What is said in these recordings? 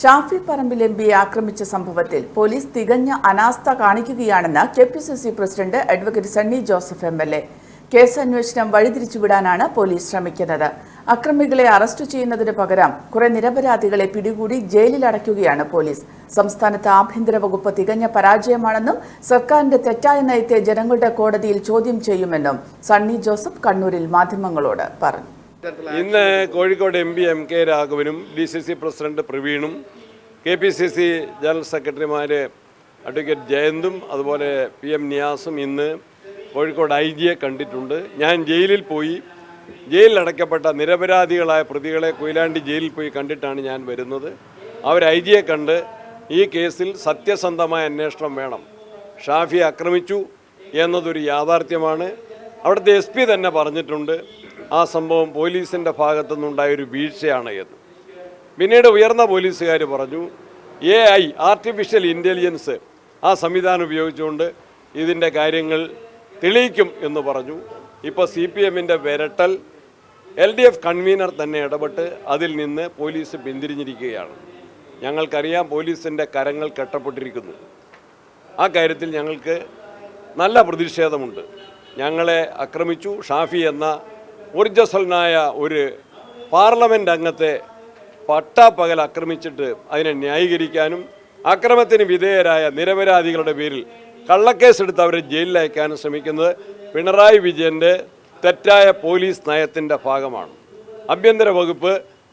Shafi Parambil M പിയെ ആക്രമിച്ച സംഭവത്തിൽ പോലീസ് തികഞ്ഞ അനാസ്ഥ കാണിക്കുകയാണെന്ന് K P C C president advocate Sunny Joseph M L A. Case അന്വേഷണം വഴിതിരിച്ചുവിടാനാണ് പോലീസ് ശ്രമിക്കുന്നത്. അക്രമികളെ അറസ്റ്റ് ചെയ്യുന്നതിന് പകരം കുറെ നിരപരാധികളെ പിടികൂടി ജയിലിലടയ്ക്കുകയാണ് പോലീസ്. സംസ്ഥാനത്ത് ആഭ്യന്തര വകുപ്പ് തികഞ്ഞ പരാജയമാണെന്നും സർക്കാരിന്റെ തെറ്റായ നയത്തെ ജനങ്ങളുടെ കോടതിയിൽ ചോദ്യം ചെയ്യുമെന്നും സണ്ണി ജോസഫ് കണ്ണൂരിൽ മാധ്യമങ്ങളോട് പറഞ്ഞു. ഇന്ന് Kozhikode M P M K രാഘവനും D C C president പ്രവീണും K P C C general സെക്രട്ടറിമാർ അഡ്വക്കേറ്റ് ജയന്തും അതുപോലെ പി എം നിയാസും ഇന്ന് കോഴിക്കോട് ഐ ജിയെ കണ്ടിട്ടുണ്ട്. ഞാൻ ജയിലിൽ പോയി. ജയിലിൽ അടയ്ക്കപ്പെട്ട നിരപരാധികളായ പ്രതികളെ കൊയിലാണ്ടി ജയിലിൽ പോയി കണ്ടിട്ടാണ് ഞാൻ വരുന്നത്. അവർ ഐ ജിയെ കണ്ട് ഈ കേസിൽ സത്യസന്ധമായ അന്വേഷണം വേണം. ഷാഫി ആക്രമിച്ചു എന്നതൊരു യാഥാർത്ഥ്യമാണ്. അവിടുത്തെ എസ് പി തന്നെ പറഞ്ഞിട്ടുണ്ട് ആ സംഭവം പോലീസിന്റെ ഭാഗത്തുനിന്നുണ്ടായൊരു വീഴ്ചയാണ് എന്ന്. പിന്നീട് ഉയർന്ന പോലീസുകാർ പറഞ്ഞു എ ഐ ആർട്ടിഫിഷ്യൽ ഇന്റലിജൻസ് ആ സംവിധാനം ഉപയോഗിച്ചുകൊണ്ട് ഇതിന്റെ കാര്യങ്ങൾ തെളിയിക്കും എന്ന് പറഞ്ഞു. ഇപ്പോൾ സി പി എമ്മിന്റെ വിരട്ടൽ എൽ ഡി എഫ് കൺവീനർ തന്നെ ഇടപെട്ട് അതിൽ നിന്ന് പോലീസ് പിന്തിരിഞ്ഞിരിക്കുകയാണ്. ഞങ്ങൾക്കറിയാം പോലീസിന്റെ കരങ്ങൾ കെട്ടപ്പെട്ടിരിക്കുന്നു. ആ കാര്യത്തിൽ ഞങ്ങൾക്ക് നല്ല പ്രതിഷേധമുണ്ട്. ഞങ്ങളെ ആക്രമിച്ചു. ഷാഫി എന്ന ഊർജസ്വലനായ ഒരു പാർലമെന്റ് അംഗത്തെ പട്ടാപ്പകൽ ആക്രമിച്ചിട്ട് അതിനെ ന്യായീകരിക്കാനും അക്രമത്തിന് വിധേയരായ നിരപരാധികളുടെ പേരിൽ കള്ളക്കേസെടുത്ത് അവരെ ജയിലിലയക്കാനും ശ്രമിക്കുന്നത് പിണറായി വിജയന്റെ തെറ്റായ പോലീസ് നയത്തിന്റെ ഭാഗമാണ്. ആഭ്യന്തര വകുപ്പ്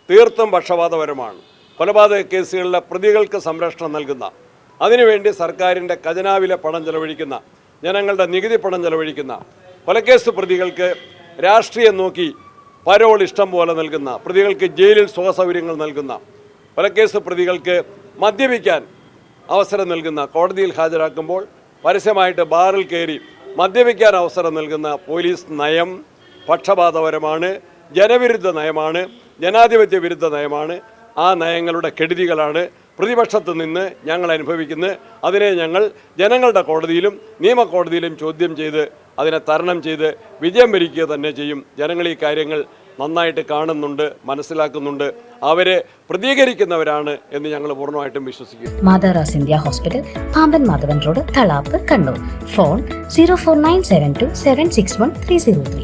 തീർത്തും പക്ഷപാതപരമാണ്. കൊലപാതക കേസുകളിലെ പ്രതികൾക്ക് സംരക്ഷണം നൽകുന്ന അതിനുവേണ്ടി സർക്കാരിന്റെ ഖജനാവിലെ പണം ചെലവഴിക്കുന്ന ജനങ്ങളുടെ നികുതി പണം ചെലവഴിക്കുന്ന കൊലക്കേസ് പ്രതികൾക്ക് രാഷ്ട്രീയം നോക്കി പരോൾ ഇഷ്ടം പോലെ നൽകുന്ന പ്രതികൾക്ക് ജയിലിൽ സുഖസൗകര്യങ്ങൾ നൽകുന്ന കൊലക്കേസ് പ്രതികൾക്ക് മദ്യപിക്കാൻ അവസരം നൽകുന്ന കോടതിയിൽ ഹാജരാക്കുമ്പോൾ പരസ്യമായിട്ട് ബാറിൽ കയറി മദ്യപിക്കാൻ അവസരം നൽകുന്ന പോലീസ് നയം പക്ഷപാതപരമാണ് ജനവിരുദ്ധ നയമാണ് ജനാധിപത്യ വിരുദ്ധ നയമാണ്. ആ നയങ്ങളുടെ കെടുതികളാണ് പ്രതിപക്ഷത്ത് നിന്ന് ഞങ്ങൾ അനുഭവിക്കുന്നത് അതിനെ ഞങ്ങൾ ജനങ്ങളുടെ കോടതിയിലും നിയമകോടതിയിലും ചോദ്യം ചെയ്ത് അതിനെ തരണം ചെയ്ത് വിജയം വരിക്കുക തന്നെ ചെയ്യും. ജനങ്ങൾ ഈ കാര്യങ്ങൾ നന്നായിട്ട് കാണുന്നുണ്ട് മനസ്സിലാക്കുന്നുണ്ട്. അവരെ പ്രതികരിക്കുന്നവരാണ് എന്ന് ഞങ്ങൾ പൂർണമായിട്ടും വിശ്വസിക്കുന്നു. മാതാറാസ് India hospital Pamban Madhavan road Thalap Kannur. Phone zero four nine seven two seven six one three zero three